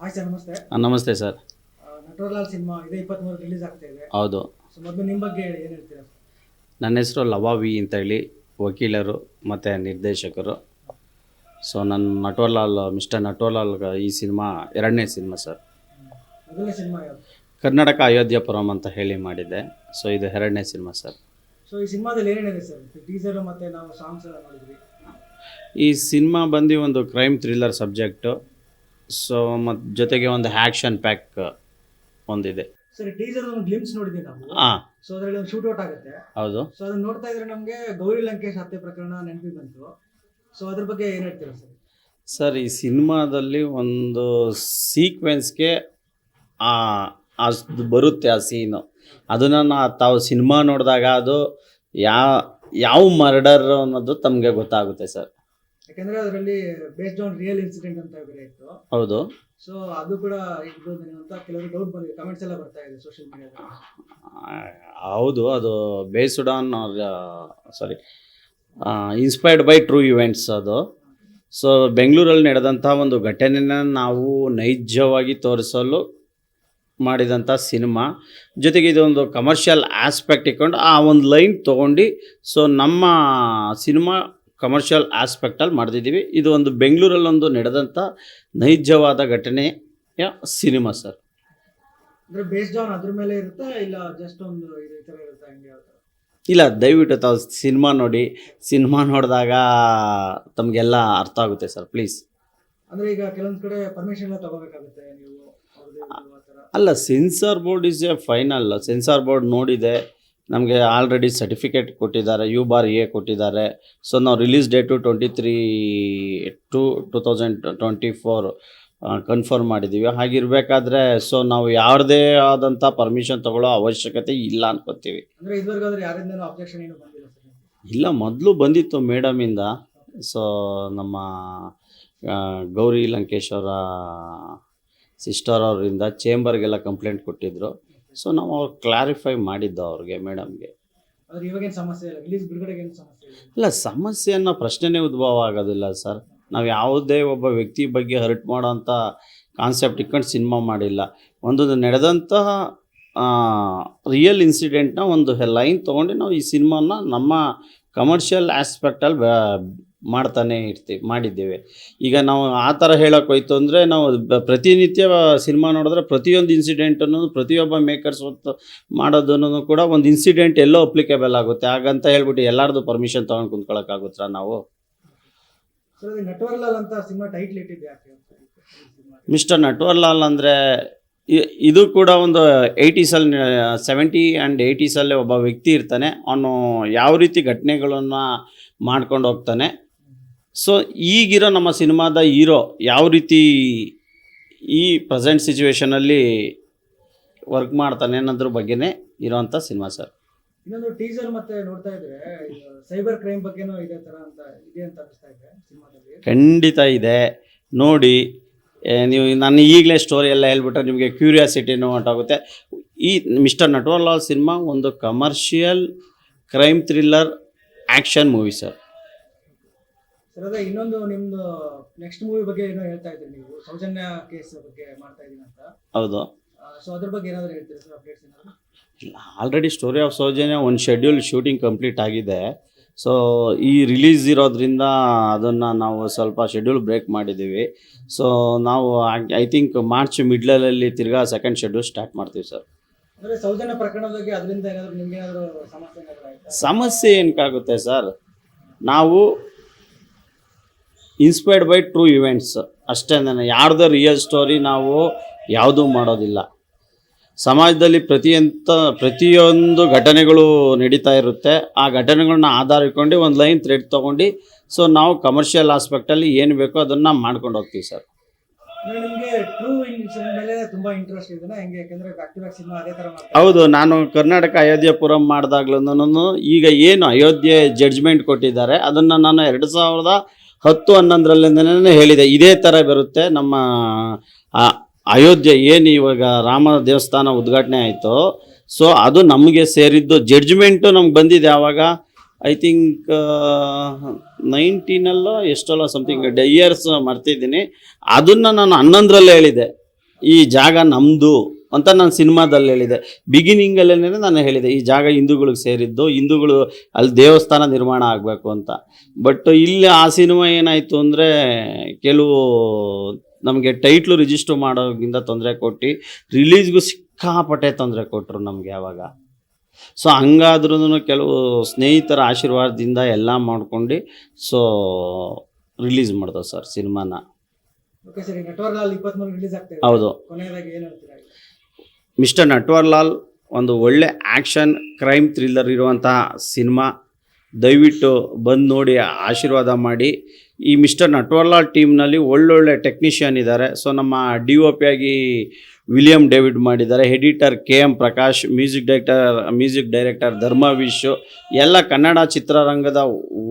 Hi sir ನಮಸ್ತೆ. ನಮಸ್ತೆ sir. ನಟವರ್ಲಾಲ್ cinema ಇದೇ ಇಪ್ಪತ್ತ್ಮೂರು ರಿಲೀಸ್ ಆಗ್ತಾ ಇದೆ. ಹೌದು. ಸೊ ಮೊದಲು ನಿಮ್ಮ ಬಗ್ಗೆ ಹೇಳಿ ಏನು ಹೇಳ್ತೀರಾ? ನನ್ನ ಹೆಸರು ಲವಾವಿ ಅಂತ ಹೇಳಿ ವಕೀಲರು ಮತ್ತು ನಿರ್ದೇಶಕರು. ಸೊ ನನ್ನ ನಟೋರ್ಲಾಲ್ ಮಿಸ್ಟರ್ ನಟೋರ್ಲಾಲ್ ಈ ಸಿನಿಮಾ ಎರಡನೇ ಸಿನಿಮಾ ಸರ್. ಮೊದಲನೇ ಸಿನಿಮಾ ಯಾವುದು? ಕರ್ನಾಟಕ ಅಯೋಧ್ಯಪುರಂ ಅಂತ ಹೇಳಿ ಮಾಡಿದ್ದೆ. ಸೊ ಇದು ಎರಡನೇ ಸಿನಿಮಾ ಸರ್. ಸೊ ಈ ಸಿನಿಮಾದಲ್ಲಿ ಏನೇನಿದೆ ಸರ್? ಟೀಸರ್ ಮತ್ತೆ ನಾವು ಸಾಂಗ್ಸ್ ಎಲ್ಲ ನೋಡಿದ್ವಿ. ಈ ಸಿನಿಮಾ ಬಂದು ಒಂದು ಕ್ರೈಮ್ ಥ್ರಿಲ್ಲರ್ ಸಬ್ಜೆಕ್ಟು ಸೊ ಮತ್ತು ಜೊತೆಗೆ ಒಂದು ಆ್ಯಕ್ಷನ್ ಪ್ಯಾಕ್ ಒಂದಿದೆ. ಸರ್ ಟೀಸರ್ ಒಂದು ಗ್ಲಿಮ್ಸ್ ನೋಡಿದ್ವಿ ನಾವು. ಹಾಂ ಸೊ ಅದರಲ್ಲಿ ಒಂದು ಶೂಟ್ ಔಟ್ ಆಗುತ್ತೆ. ಹೌದು. ಸೊ ಅದನ್ನ ನೋಡ್ತಾ ಇದ್ರೆ ನಮಗೆ ಗೌರಿ ಲಂಕೇಶ್ ಹತ್ಯೆ ಪ್ರಕರಣ ನೆನಪಿ ಬಂತು. ಸೊ ಅದ್ರ ಬಗ್ಗೆ ಏನು ಹೇಳ್ತೀರಾ ಸರ್? ಸರ್ ಈ ಸಿನಿಮಾದಲ್ಲಿ ಒಂದು ಸೀಕ್ವೆನ್ಸ್ಗೆ ಆ ಅದು ಬರುತ್ತೆ ಆ ಸೀನು ಅದನ್ನು ನಾ ತಾವು ಸಿನಿಮಾ ನೋಡಿದಾಗ ಅದು ಯಾವ ಯಾವ ಮರ್ಡರ್ ಅನ್ನೋದು ತಮಗೆ ಗೊತ್ತಾಗುತ್ತೆ ಸರ್. ಯಾಕಂದ್ರೆ ಅದರಲ್ಲಿ ಬೇಸ್ಡ್ ಆನ್ ರಿಯಲ್ ಇನ್ಸಿಡೆಂಟ್ ಅಂತ ಬೇರೆ ಇತ್ತು. ಹೌದು. ಸೊ ಅದು ಕೂಡ ಇದು ಅಂತ ಕೆಲವರು ಡೌಟ್ ಬಂದಿದೆ. ಕಮೆಂಟ್ಸ್ ಎಲ್ಲ ಬರ್ತಾ ಇದೆ ಸೋಷಿಯಲ್ ಮೀಡಿಯಾದಲ್ಲಿ ಹೌದು ಅದು based on sorry inspired by true events ಅದು. ಸೊ ಬೆಂಗಳೂರಲ್ಲಿ ನಡೆದಂಥ ಒಂದು ಘಟನೆನ ನಾವು ನೈಜವಾಗಿ ತೋರಿಸಲು ಮಾಡಿದಂಥ ಸಿನಿಮಾ. ಜೊತೆಗೆ ಇದೊಂದು ಕಮರ್ಷಿಯಲ್ ಆಸ್ಪೆಕ್ಟ್ ಇಟ್ಕೊಂಡು ಆ ಒಂದು ಲೈನ್ ತೊಗೊಂಡು ಸೊ ನಮ್ಮ ಸಿನಿಮಾ ಕಮರ್ಷಿಯಲ್ ಆಸ್ಪೆಕ್ಟಲ್ಲಿ ಮಾಡ್ತಿದ್ದೀವಿ. ಇದು ಒಂದು ಬೆಂಗಳೂರಲ್ಲೊಂದು ನಡೆದಂಥ ನೈಜವಾದ ಘಟನೆಯ ಸಿನಿಮಾ ಸರ್. ಇಲ್ಲ ದಯವಿಟ್ಟು ತಾವು ಸಿನಿಮಾ ನೋಡಿ ಸಿನಿಮಾ ನೋಡಿದಾಗ ತಮಗೆಲ್ಲ ಅರ್ಥ ಆಗುತ್ತೆ ಸರ್ ಪ್ಲೀಸ್ ಅಂದ್ರೆ ಈಗ ಕೆಲವೊಂದ್ ಕಡೆ ಪರ್ಮಿಷನ್ ತಗೋಬೇಕಾಗುತ್ತೆ ನೀವು ಅಲ್ಲ censor board is a final censor board ನೋಡಿದೆ ನಮಗೆ ಆಲ್ರೆಡಿ ಸರ್ಟಿಫಿಕೇಟ್ ಕೊಟ್ಟಿದ್ದಾರೆ ಯು ಬಾರ್ ಎ ಕೊಟ್ಟಿದ್ದಾರೆ. ಸೊ ನಾವು release date twenty three two two thousand twenty four confirm ಮಾಡಿದ್ದೀವಿ ಹಾಗಿರಬೇಕಾದ್ರೆ ಸೊ ನಾವು ಯಾವುದೇ ಆದಂಥ ಪರ್ಮಿಷನ್ ತಗೊಳ್ಳೋ ಅವಶ್ಯಕತೆ ಇಲ್ಲ ಅನ್ಕೋತೀವಿ. ಇಲ್ಲ ಮೊದಲು ಬಂದಿತ್ತು ಮೇಡಮಿಂದ ಸೊ ನಮ್ಮ ಗೌರಿ ಲಂಕೇಶ್ ಅವರ ಸಿಸ್ಟರ್ ಅವರಿಂದ ಚೇಂಬರ್ಗೆಲ್ಲ ಕಂಪ್ಲೇಂಟ್ ಕೊಟ್ಟಿದ್ರು. ಸೊ ನಾವು ಅವ್ರು ಕ್ಲಾರಿಫೈ ಮಾಡಿದ್ದು ಅವ್ರಿಗೆ ಮೇಡಮ್ಗೆ ಆದ್ರೆ ಇವಾಗೇನು ಸಮಸ್ಯೆ ಇಲ್ಲ? ರಿಲೀಸ್ ಬಿಡುಗಡೆಗೆ ಏನು ಸಮಸ್ಯೆ ಇಲ್ಲ? ಇಲ್ಲ ಸಮಸ್ಯೆ ಅನ್ನೋ ಪ್ರಶ್ನೆನೇ ಉದ್ಭವ ಆಗೋದಿಲ್ಲ ಸರ್. ನಾವು ಯಾವುದೇ ಒಬ್ಬ ವ್ಯಕ್ತಿ ಬಗ್ಗೆ ಹರ್ಟ್ ಮಾಡೋವಂಥ ಕಾನ್ಸೆಪ್ಟ್ ಇಟ್ಕೊಂಡು ಸಿನಿಮಾ ಮಾಡಿಲ್ಲ. ಒಂದೊಂದು ನಡೆದಂತಹ ರಿಯಲ್ ಇನ್ಸಿಡೆಂಟ್ನ ಒಂದು ಲೈನ್ ತೊಗೊಂಡು ನಾವು ಈ ಸಿನಿಮಾನ ನಮ್ಮ ಕಮರ್ಷಿಯಲ್ ಆಸ್ಪೆಕ್ಟಲ್ಲಿ ಮಾಡ್ತಾನೆ ಇರ್ತೀವಿ ಮಾಡಿದ್ದೇವೆ. ಈಗ ನಾವು ಆ ಥರ ಹೇಳೋಕೆ ಹೋಯ್ತು ಅಂದರೆ ನಾವು ಪ್ರತಿನಿತ್ಯ ಸಿನಿಮಾ ನೋಡಿದ್ರೆ ಪ್ರತಿಯೊಂದು ಇನ್ಸಿಡೆಂಟ್ ಅನ್ನೋದು ಪ್ರತಿಯೊಬ್ಬ ಮೇಕರ್ಸ್ ಹೊತ್ತು ಮಾಡೋದನ್ನು ಕೂಡ ಒಂದು ಇನ್ಸಿಡೆಂಟ್ ಎಲ್ಲೋ ಅಪ್ಲಿಕೇಬಲ್ ಆಗುತ್ತೆ. ಹಾಗಂತ ಹೇಳ್ಬಿಟ್ಟು ಎಲ್ಲರದು ಪರ್ಮಿಷನ್ ತೊಗೊಂಡು ಕುಂತ್ಕೊಳ್ಳೋಕ್ಕಾಗುತ್ತಾ ನಾವು? ಮಿಸ್ಟರ್ ನಟ್ವರ್ಲಾಲ್ ಅಂದರೆ ಇದು ಕೂಡ ಒಂದು ಏಯ್ಟೀಸಲ್ಲಿ ಸೆವೆಂಟಿ ಆ್ಯಂಡ್ ಏಯ್ಟೀಸಲ್ಲೇ ಒಬ್ಬ ವ್ಯಕ್ತಿ ಇರ್ತಾನೆ. ಅವನು ಯಾವ ರೀತಿ ಘಟನೆಗಳನ್ನು ಮಾಡ್ಕೊಂಡು ಹೋಗ್ತಾನೆ. ಸೊ ಈಗಿರೋ ನಮ್ಮ ಸಿನಿಮಾದ ಹೀರೋ ಯಾವ ರೀತಿ ಈ ಪ್ರೆಸೆಂಟ್ ಸಿಚುವೇಷನಲ್ಲಿ ವರ್ಕ್ ಮಾಡ್ತಾನೆ ಅನ್ನೋದ್ರ ಬಗ್ಗೆನೇ ಇರೋವಂಥ ಸಿನಿಮಾ ಸರ್ ಇನ್ನೊಂದು ಟೀಸರ್ ಮತ್ತೆ ನೋಡ್ತಾ ಇದ್ರೆ ಸೈಬರ್ ಕ್ರೈಮ್ ಬಗ್ಗೆನೂ ಇದೇ ತರ ಅಂತ ಇದೆ ಅಂತ ಅನಿಸ್ತಾ ಇದೆ ಸಿನಿಮಾದಲ್ಲಿ. ಖಂಡಿತ ಇದೆ. ನೋಡಿ ಏ, ನೀವು ನಾನು ಈಗಲೇ ಸ್ಟೋರಿ ಎಲ್ಲ ಹೇಳ್ಬಿಟ್ರೆ ನಿಮಗೆ ಕ್ಯೂರಿಯಾಸಿಟಿನೂ ಹೊಂಟಾಗುತ್ತೆ ಈ ಮಿಸ್ಟರ್ ನಟವರ್ಲಾಲ್ ಸಿನಿಮಾ ಒಂದು commercial crime thriller action movie sir sir ಅದೇ ಇನ್ನೊಂದು ನಿಮ್ದು ನೆಕ್ಸ್ಟ್ ಮೂವಿ ಬಗ್ಗೆ ಏನೋ ಹೇಳ್ತಾ ಇದ್ರಿ ನೀವು. ಸೌಜನ್ಯ ಕೇಸ್ ಬಗ್ಗೆ ಮಾಡ್ತಾ ಇದೀನಿ ಅಂತ. ಹೌದು. ಸೊ ಅದ್ರ ಬಗ್ಗೆ ಏನಾದ್ರು ಹೇಳ್ತೀರಾ ಸರ್ ಅಪ್ಡೇಟ್ಸ್ ಏನಾದ್ರು? ಆಲ್ರೆಡಿ ಸ್ಟೋರಿ ಆಫ್ ಸೌಜನ್ಯ ಒಂದು ಶೆಡ್ಯೂಲ್ ಶೂಟಿಂಗ್ ಕಂಪ್ಲೀಟ್ ಆಗಿದೆ. ಸೊ ಈ ರಿಲೀಸ್ ಇರೋದ್ರಿಂದ ಅದನ್ನು ನಾವು ಸ್ವಲ್ಪ ಶೆಡ್ಯೂಲ್ ಬ್ರೇಕ್ ಮಾಡಿದ್ದೀವಿ. ಸೊ ನಾವು ಐ ಥಿಂಕ್ ಮಾರ್ಚ್ ಮಿಡ್ಲಲ್ಲಿ ತಿರ್ಗಾ ಸೆಕೆಂಡ್ ಶೆಡ್ಯೂಲ್ ಸ್ಟಾರ್ಟ್ ಮಾಡ್ತೀವಿ ಸರ್. ಸಮಸ್ಯೆ ಏನಕ್ಕಾಗುತ್ತೆ ಸರ್? ನಾವು ಇನ್ಸ್ಪೈರ್ಡ್ ಬೈ ಟ್ರೂ ಇವೆಂಟ್ಸ್ ಅಷ್ಟೇ ನಾನು ಯಾರ್ದು ರಿಯಲ್ ಸ್ಟೋರಿ ನಾವು ಯಾವುದೂ ಮಾಡೋದಿಲ್ಲ. ಸಮಾಜದಲ್ಲಿ ಪ್ರತಿಯಂತ ಪ್ರತಿಯೊಂದು ಘಟನೆಗಳು ನಡೀತಾ ಇರುತ್ತೆ. ಆ ಘಟನೆಗಳನ್ನ ಆಧಾರ ಇಟ್ಕೊಂಡು ಒಂದು ಲೈನ್ ಥ್ರೆಡ್ ತೊಗೊಂಡು ಸೊ ನಾವು ಕಮರ್ಷಿಯಲ್ ಆಸ್ಪೆಕ್ಟಲ್ಲಿ ಏನು ಬೇಕೋ ಅದನ್ನು ಮಾಡ್ಕೊಂಡು ಹೋಗ್ತೀವಿ ಸರ್ ಹೌದು ನಾನು ಕರ್ನಾಟಕ ಅಯೋಧ್ಯಪುರಂ ಮಾಡಿದಾಗ್ಲೂ ಈಗ ಏನು ಅಯೋಧ್ಯೆ ಜಡ್ಜ್ಮೆಂಟ್ ಕೊಟ್ಟಿದ್ದಾರೆ ಅದನ್ನು ನಾನು ಎರಡು ಸಾವಿರದ ಹತ್ತು ಹನ್ನೊಂದರಲ್ಲಿಂದನೇ ಹೇಳಿದೆ ಇದೇ ಥರ ಬರುತ್ತೆ ನಮ್ಮ ಅಯೋಧ್ಯೆ ಏನು ಇವಾಗ ರಾಮ ದೇವಸ್ಥಾನ ಉದ್ಘಾಟನೆ ಆಯಿತು ಸೊ ಅದು ನಮಗೆ ಸೇರಿದ್ದು ಜಡ್ಜ್ಮೆಂಟು ನಮ್ಗೆ ಬಂದಿದೆ ಆವಾಗ ಐ ಥಿಂಕ್ ನೈನ್ಟೀನಲ್ಲೋ ಎಷ್ಟಲ್ಲ ಸಮಥಿಂಗ್ ಇಯರ್ಸ್ ಮರ್ತಿದ್ದೀನಿ. ಅದನ್ನು ನಾನು ಹನ್ನೊಂದರಲ್ಲೇ ಹೇಳಿದೆ. ಈ ಜಾಗ ನಮ್ಮದು ಅಂತ ನಾನು ಸಿನಿಮಾದಲ್ಲಿ ಹೇಳಿದೆ. ಬಿಗಿನಿಂಗಲ್ಲೇ ನಾನು ಹೇಳಿದೆ ಈ ಜಾಗ ಹಿಂದೂಗಳಿಗೆ ಸೇರಿದ್ದು ಹಿಂದೂಗಳು ಅಲ್ಲಿ ದೇವಸ್ಥಾನ ನಿರ್ಮಾಣ ಆಗಬೇಕು ಅಂತ. ಬಟ್ ಇಲ್ಲಿ ಆ ಸಿನಿಮಾ ಏನಾಯಿತು ಅಂದರೆ ಕೆಲವು ನಮಗೆ ಟೈಟ್ಲು ರಿಜಿಸ್ಟರ್ ಮಾಡೋಗಿಂದ ತೊಂದರೆ ಕೊಟ್ಟು ರಿಲೀಸ್ಗೂ ಸಿಕ್ಕಾಪಟ್ಟೆ ತೊಂದರೆ ಕೊಟ್ಟರು ನಮಗೆ ಆವಾಗ ಸೊ ಹಂಗಾದ್ರೂ ಕೆಲವು ಸ್ನೇಹಿತರ ಆಶೀರ್ವಾದದಿಂದ ಎಲ್ಲ ಮಾಡ್ಕೊಂಡು ಸೊ ರಿಲೀಸ್ ಮಾಡಿದೆ ಸರ್ ಸಿನಿಮಾನ. ಹೌದು. ಕೊನೆಯದಾಗಿ ಏನು ಹೇಳ್ತೀರಾ? ಮಿಸ್ಟರ್ ನಟ್ವರ್ಲಾಲ್ ಒಂದು ಒಳ್ಳೆ ಆ್ಯಕ್ಷನ್, ಕ್ರೈಮ್ ಥ್ರಿಲ್ಲರ್ ಇರುವಂತಹ ಸಿನಿಮಾ. ದಯವಿಟ್ಟು ಬಂದು ನೋಡಿ, ಆಶೀರ್ವಾದ ಮಾಡಿ. ಈ ಮಿಸ್ಟರ್ ನಟ್ವರ್ಲಾಲ್ ಟೀಮ್ನಲ್ಲಿ ಒಳ್ಳೊಳ್ಳೆ ಟೆಕ್ನಿಷಿಯನ್ ಇದ್ದಾರೆ. ಸೊ, ನಮ್ಮ ಡಿ ಒ ಪಿ ಆಗಿ ವಿಲಿಯಂ ಡೇವಿಡ್ ಮಾಡಿದ್ದಾರೆ. Editor K M Prakash, music director music director Dharma Vishu ಎಲ್ಲ ಕನ್ನಡ ಚಿತ್ರರಂಗದ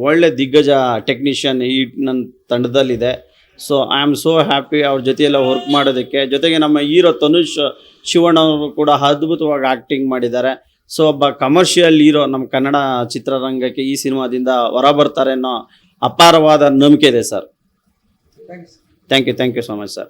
ಒಳ್ಳೆ ದಿಗ್ಗಜ ಟೆಕ್ನಿಷಿಯನ್ ಈ ನನ್ನ ತಂಡದಲ್ಲಿದೆ. So I am so happy ಅವ್ರ ಜೊತೆಯೆಲ್ಲ ವರ್ಕ್ ಮಾಡೋದಕ್ಕೆ. ಜೊತೆಗೆ ನಮ್ಮ ಹೀರೋ ತನುಷ್ ಶಿವಣ್ಣ ಅವರು ಕೂಡ ಅದ್ಭುತವಾಗಿ ಆ್ಯಕ್ಟಿಂಗ್ ಮಾಡಿದ್ದಾರೆ. ಸೊ ಒಬ್ಬ ಕಮರ್ಷಿಯಲ್ ಹೀರೋ ನಮ್ಮ ಕನ್ನಡ ಚಿತ್ರರಂಗಕ್ಕೆ ಈ ಸಿನಿಮಾದಿಂದ ಹೊರ ಬರ್ತಾರೆ ಅನ್ನೋ ಅಪಾರವಾದ ನಂಬಿಕೆ ಇದೆ sir thank you thank you so much sir